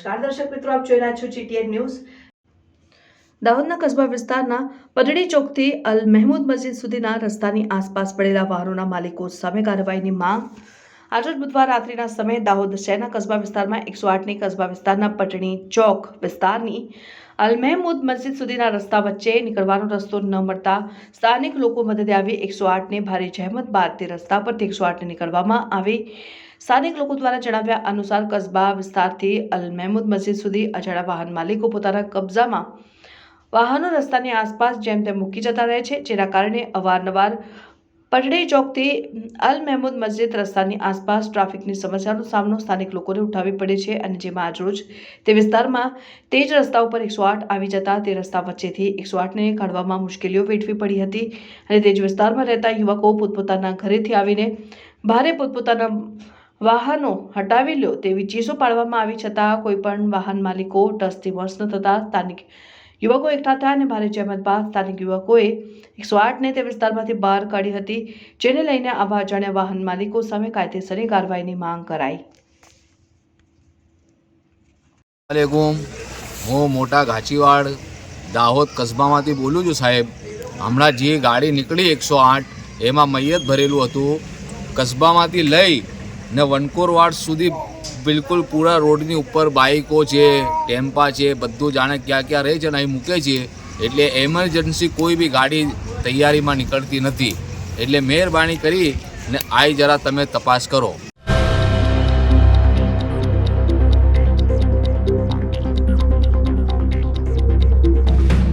નમસ્કાર દર્શક મિત્રો, આપ જોઈ રહ્યા છો જીટીએન ન્યૂઝ દાહોદના કસ્બા વિસ્તારના પટડી ચોકથી અલ મહેમૂદ મસ્જિદ સુધીના રસ્તાની આસપાસ પડેલા વાહનોના માલિકો સામે કાર્યવાહીની માંગ. આજરોજ બુધવાર રાત્રિના સમયે દાહોદ શહેરના કસ્બા વિસ્તારમાં એકસો આઠની કસ્બા વિસ્તારના પટણી ચોક વિસ્તારની અલ મહેમુદ મસ્જિદ સુધીના રસ્તા વચ્ચે નીકળવાનો રસ્તો ન મળતા સ્થાનિક લોકો મદદે આવી એકસો આઠને ભારે જહેમત બાદ તે રસ્તા પરથી એકસો આઠને નીકળવામાં આવી. સ્થાનિક લોકો દ્વારા જણાવ્યા અનુસાર કસ્બા વિસ્તારથી અલ મહેમૂદ મસ્જિદ સુધી અજાણા વાહન માલિકો પોતાના કબજામાં વાહનો રસ્તાની આસપાસ જેમ તેમ મૂકી જતા રહે છે, જેના કારણે અવારનવાર પટડી ચોકથી અલ મહેમૂદ મસ્જિદ રસ્તાની આસપાસ ટ્રાફિકની સમસ્યાનો સામનો સ્થાનિક લોકોને ઉઠાવવી પડે છે અને જેમાં આજરોજ તે વિસ્તારમાં તે જ રસ્તા ઉપર એકસો આઠ આવી જતા તે રસ્તા વચ્ચેથી એકસો આઠને કાઢવામાં મુશ્કેલીઓ વેઠવી પડી હતી અને તે જ વિસ્તારમાં રહેતા યુવકો પોતપોતાના ઘરેથી આવીને ભારે પોતપોતાના વાહનો હટાવી લ્યો તેવી ચીસો પાડવામાં આવી છતાં કોઈપણ વાહન માલિકો ટસથી વશ ન થતા સ્થાનિક યુવકો એકઠા થયા અને ભારે જહેમત બાદ સ્થાનિક યુવકોએ એકસો આઠને તે વિસ્તારમાંથી બહાર કાઢી હતી, જેને લઈને આવા અજાણ્યા વાહન માલિકો સામે કાયદેસરની કાર્યવાહીની માંગ કરાઈ. અલેકુમ. હું મોટા ઘાચીવાડ દાહોદ કસ્બામાંથી બોલું છું સાહેબ. હમણાં જે ગાડી નીકળી એકસો આઠ, એમાં મૈયત ભરેલું હતું. કસ્બામાંથી લઈ ને વનકોરવાડ સુધી બિલકુલ પૂરા રોડની ઉપર બાઇકો છે, ટેમ્પા છે, બધું જાણે ક્યાં ક્યાં રહે છે ને અહીં મૂકે છે. એટલે એમરજન્સી કોઈ બી ગાડી તૈયારીમાં નીકળતી નથી. એટલે મહેરબાની કરી ને આઈ જરા તમે તપાસ કરો.